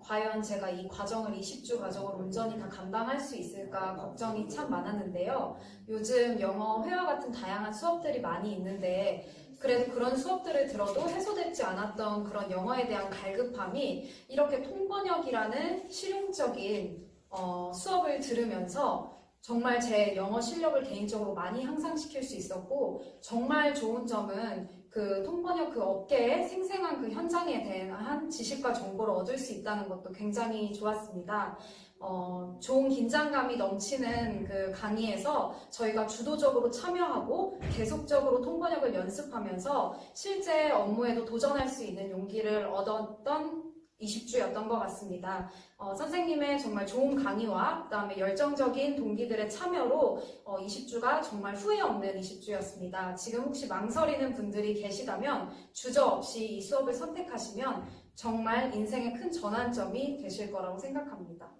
과연 제가 이 과정을 20주 과정을 온전히 다 감당할 수 있을까 걱정이 참 많았는데요. 요즘 영어 회화 같은 다양한 수업들이 많이 있는데 그래도 그런 수업들을 들어도 해소되지 않았던 그런 영어에 대한 갈급함이 이렇게 통번역이라는 실용적인 어, 수업을 들으면서 정말 제 영어 실력을 개인적으로 많이 향상시킬 수 있었고 정말 좋은 점은 그 통번역 그 업계의 생생한 그 현장에 대한 지식과 정보를 얻을 수 있다는 것도 굉장히 좋았습니다. 어, 좋은 긴장감이 넘치는 그 강의에서 저희가 주도적으로 참여하고 계속적으로 통번역을 연습하면서 실제 업무에도 도전할 수 있는 용기를 얻었던 20주였던 것 같습니다. 어, 선생님의 정말 좋은 강의와 그다음에 열정적인 동기들의 참여로 어, 20주가 정말 후회 없는 20주였습니다. 지금 혹시 망설이는 분들이 계시다면 주저 없이 이 수업을 선택하시면 정말 인생의 큰 전환점이 되실 거라고 생각합니다.